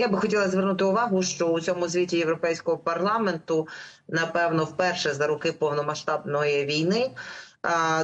Я би хотіла звернути увагу, що у цьому звіті Європейського парламенту, напевно, вперше за роки повномасштабної війни.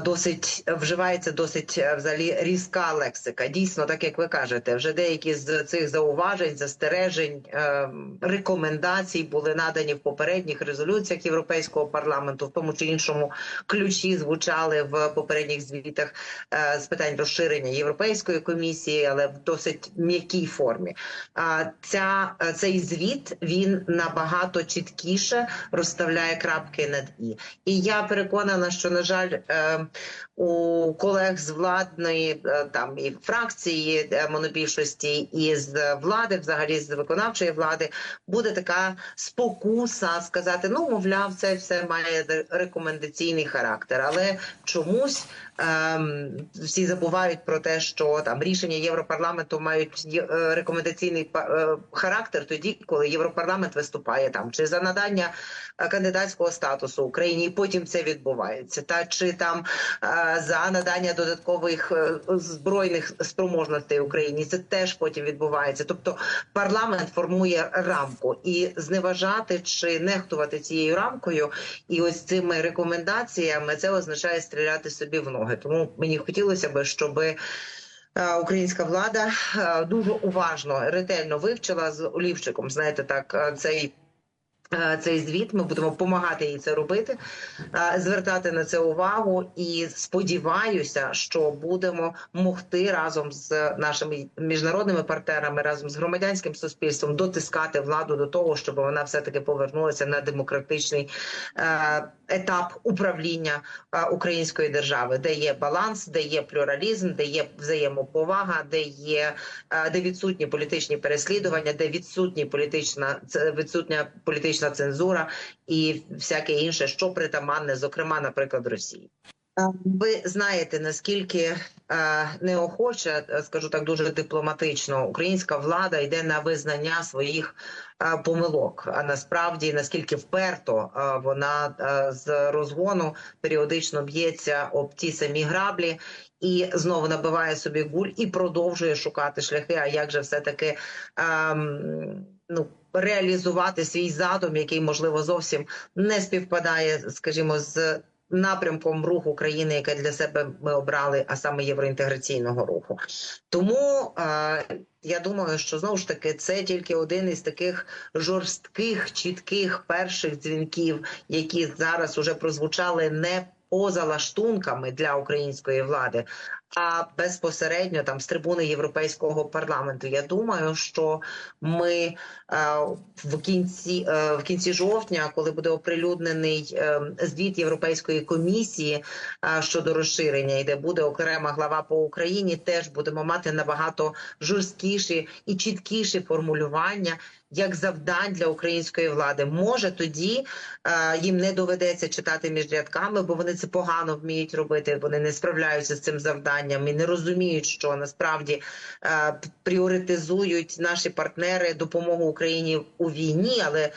Досить вживається досить е, взагалі різка лексика. Дійсно, так як ви кажете, вже деякі з цих зауважень, застережень, е, рекомендацій були надані в попередніх резолюціях Європейського парламенту, в тому чи іншому ключі звучали в попередніх звітах е, з питань розширення Європейської комісії, але в досить м'якій формі. А ця цей звіт він набагато чіткіше розставляє крапки над і. І я переконана, що на жаль, у колег з владної е, там і фракції е, монобільшості, і з влади, взагалі з виконавчої влади, буде така спокуса сказати: ну мовляв, це все має рекомендаційний характер, але чомусь. Ем, всі забувають про те, що там рішення Європарламенту мають е, рекомендаційний е, характер тоді, коли Європарламент виступає там чи за надання е, кандидатського статусу Україні, і потім це відбувається, та чи там е, за надання додаткових е, збройних спроможностей Україні, це теж потім відбувається. Тобто парламент формує рамку і зневажати чи нехтувати цією рамкою і ось цими рекомендаціями це означає стріляти собі в ноги. Тому мені хотілося б, щоб Українська влада е, дуже уважно ретельно вивчила з Олівчиком. Знаєте, так е, цей. Е, Цей звіт ми будемо допомагати їй це робити, е, звертати на це увагу і сподіваюся, що будемо могти разом з нашими міжнародними партнерами, разом з громадянським суспільством дотискати владу до того, щоб вона все таки повернулася на демократичний е, етап управління української держави, де є баланс, де є плюралізм, де є взаємоповага, де є де відсутні політичні переслідування, де відсутні політична відсутня політична цензура і всяке інше, що притаманне, зокрема, наприклад, Росії. Ви знаєте наскільки е, неохоче, е, скажу так дуже дипломатично, українська влада йде на визнання своїх е, помилок. А насправді наскільки вперто вона з розгону періодично б'ється об ті самі граблі. І знову набиває собі гуль і продовжує шукати шляхи. А як же все таки ем, ну реалізувати свій задум, який можливо зовсім не співпадає, скажімо, з напрямком руху країни, яке для себе ми обрали, а саме євроінтеграційного руху. Тому е, я думаю, що знову ж таки це тільки один із таких жорстких, чітких перших дзвінків, які зараз уже прозвучали не поза лаштунками для української влади, а безпосередньо там з трибуни Європейського парламенту. Я думаю, що ми е, в кінці е, в кінці жовтня, коли буде оприлюднений е, звіт Європейської комісії щодо розширення, і де буде окрема глава по Україні, теж будемо мати набагато жорсткіші і чіткіші формулювання. Як завдань для української влади, може тоді е, їм не доведеться читати між рядками, бо вони це погано вміють робити. Вони не справляються з цим завданням і не розуміють, що насправді е, пріоритизують наші партнери допомогу Україні у війні, але е,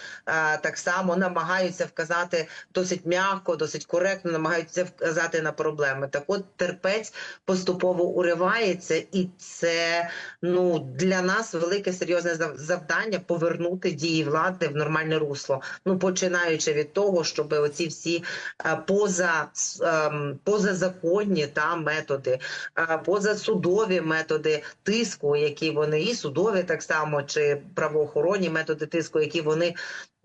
так само намагаються вказати досить м'яко, досить коректно, намагаються вказати на проблеми. Так, от терпець поступово уривається, і це ну для нас велике серйозне зав- завдання повернути дії влади в нормальне русло. Ну починаючи від того, щоб оці всі е, поза ем, позазаконні та методи, е, позасудові методи тиску, які вони і судові так само, чи правоохоронні методи тиску, які вони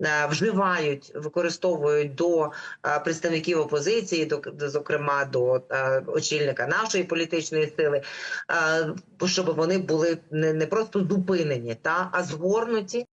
е, вживають, використовують до е, представників опозиції, до до, зокрема до е, очільника нашої політичної сили, е, щоб вони були не, не просто зупинені, та а згорнуті